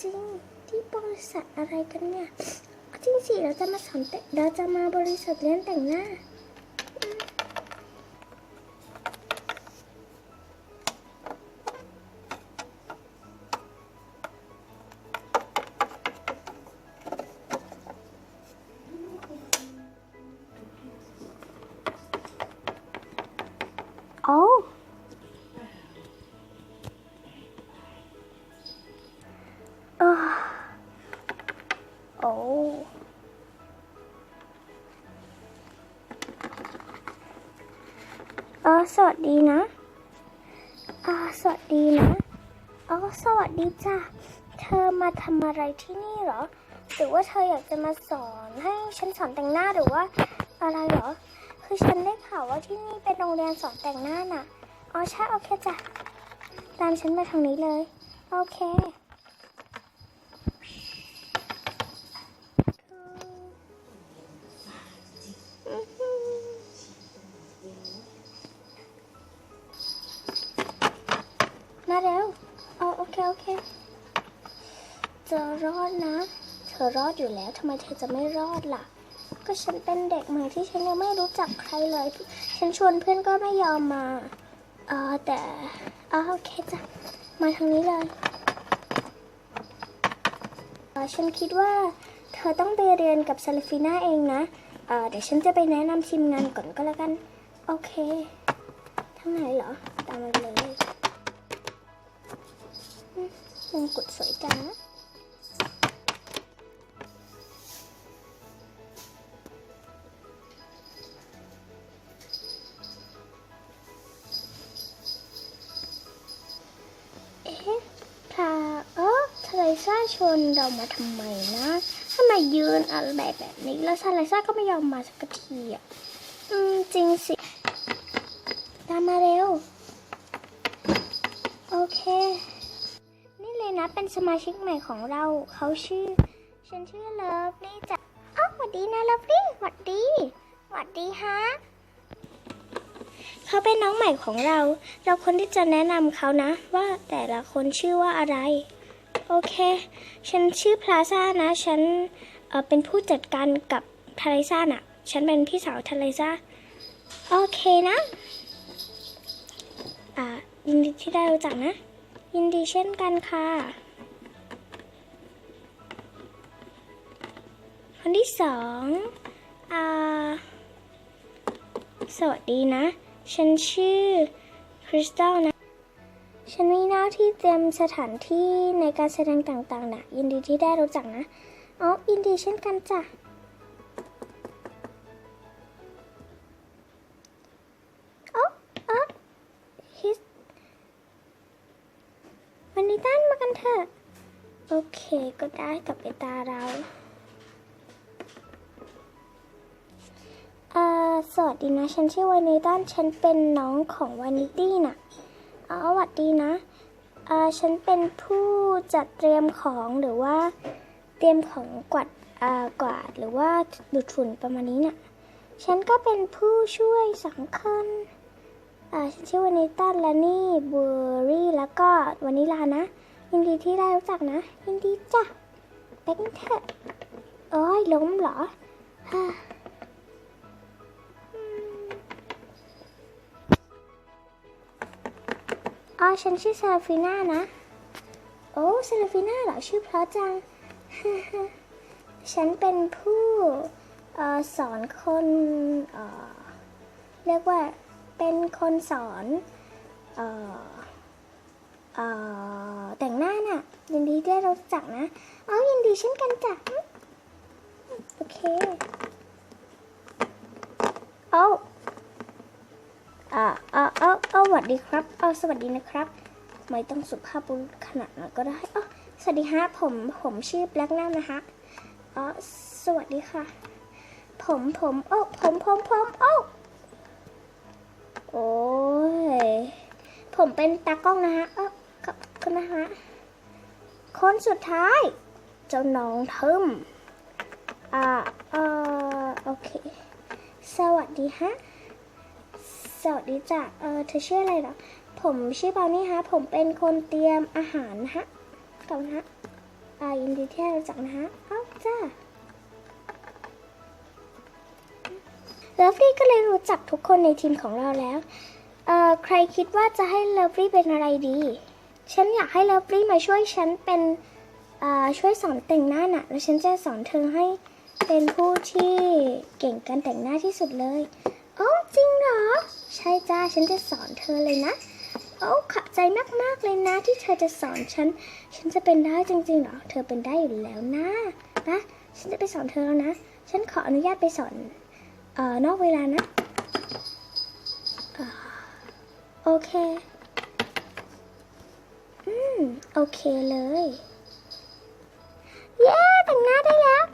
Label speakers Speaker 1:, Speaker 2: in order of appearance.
Speaker 1: จริงที่บริษัทอะไรกันเนี่ยจริงสิเราจะมาสอนแต่เราจะมาบริษัทเรียนแต่งหน้า โอ้เออสวัสดีนะอ่าสวัสดีนะอ๋อสวัสดีจ้ะ เธอมาทำอะไรที่นี่เหรอ หรือว่าเธออยากจะมาสอนให้ฉันสอนแต่งหน้าหรือว่าอะไรเหรอ คือฉันได้ข่าวว่าที่นี่เป็นโรงเรียนสอนแต่งหน้าน่ะ อ๋อใช่โอเคจ้ะ ตามฉันมาทางนี้เลย โอเค จะรอดนะ เธอรอดอยู่แล้วทำไมเธอจะไม่รอดล่ะ ก็ฉันเป็นเด็กใหม่ที่ฉันยังไม่รู้จักใครเลย ฉันชวนเพื่อนก็ไม่ยอมมาเออแต่เออโอเคจ้ะมาทางนี้เลยเออฉันคิดว่าเธอต้องไปเรียนกับซาลฟิน่าเองนะเออเดี๋ยวฉันจะไปแนะนำทีมงานก่อนก็แล้วกัน โอเค ทางไหนเหรอ ตามมาเลยมงกุฎสวยจังนะ ซ่าชวนเรามาทำไมนะทำไมยืนอะไรแบบนี้แล้วทะเลซ่าก็ไม่ยอมมาสักทีอะอืมจริงสิ ตามมาเร็ว โอเค นี่เลยนะเป็นสมาชิกใหม่ของเราเขาชื่อ ฉันชื่อเลิฟลี่จ้ะอ้าวสวัสดีนะเลิฟลี่สวัสดีสวัสดีฮะเขาเป็นน้องใหม่ของเรา เราควรที่จะแนะนำเขานะ ว่าแต่ละคนชื่อว่าอะไร โอเค ฉันชื่อพลาซ่านะ ฉันเเป็นผู้จัดการกับทะเลซ่าน่ะ ฉันเป็นพี่สาวทะเลซ่า โอเคนะ อ่า ยินดีที่ได้รู้จักนะ ยินดีเช่นกันค่ะ คนที่สองอ่า สวัสดีนะ ฉันชื่อคริสตัลนะ ฉันมีหน้าที่เตรียมสถานที่ในการแสดงต่างๆนะยินดีที่ได้รู้จักนะอ๋อยินดีเช่นกันจ้ะโอ้เอ๋อฮิสวันนี้ต้านมากันเถอะ โอเคก็ได้กับไอตาเราเอ่าสวัสดีนะ ฉันชื่อวานิตันฉันเป็นน้องของวานิตี้น่ะ สวัสดีนะอ่าฉันเป็นผู้จัดเตรียมของหรือว่าเตรียมของกวาดอ่ากวาดหรือว่าดูดฝุ่นประมาณนี้น่ะฉันก็เป็นผู้ช่วยสำคัญอ่าฉันชื่อวานิตันและนี่เบอร์รี่แล้วก็วานิลานะ ยินดีที่ได้รู้จักนะ ยินดีจ้ะไปกันเถอะโอ้ยล้มเหรอ อ๋อฉันชื่อซาลาฟิน่านะ โอ้ซาลาฟิน่าเหรอชื่อเพราะจัง ฉันเป็นผู้ออสอนคนเเรียกว่าเป็นคนสอนอออแต่งหน้าน่ะ ยินดีได้รู้จักนะอ๋อยินดีเช่นกันจ้ะโอเคโอ้อ่าอ่าเอาเอ วัสดีครับเอาสวัสดีนะครับ ไม่ต้องสุภาพบุรุษขนาดนั้นก็ได้อ๋อสวัสดีฮะผมผมชื่อแบล็กน้นะฮะอ๋อสวัสดีค่ะ ผมผมโอ้ผมผมผมโอ้โอ้ยผมเป็นตากล้องนะฮะเออขอบคุณนะฮะคนสุดท้าย เจ้าน้องเทิมอ่าเออโอเค สวัสดีฮะ สวัสดีจ้ะเออเธอชื่ออะไรเหรอ ผมชื่อบาวนี่ฮะ ผมเป็นคนเตรียมอาหารนะฮะขอบคุณฮะอ่ายินดีที่ได้รู้จักนะฮะเอ้าจ้าเลิฟลี่ก็เลยรู้จักทุกคนในทีมของเราแล้ว เอ่อ ใครคิดว่าจะให้เลิฟลี่เป็นอะไรดี ฉันอยากให้เลิฟลี่มาช่วยฉันเป็นอ่าช่วยสอนแต่งหน้าน่ะ แล้วฉันจะสอนเธอให้เป็นผู้ที่เก่งการแต่งหน้าที่สุดเลย โอ้จริงเหรอ ใช่จ้าฉันจะสอนเธอเลยนะ โอ้ขอบใจมากๆเลยนะ ที่เธอจะสอนฉัน ฉันจะเป็นได้จริงๆเหรอ เธอเป็นได้อยู่แล้วนะนะฉันจะไปสอนเธอแล้วนะ ฉันขออนุญาตไปสอนเอ่อนอกเวลานะอ่าโอเค อืม โอเคเลย เย้แต่งหน้าได้แล้ว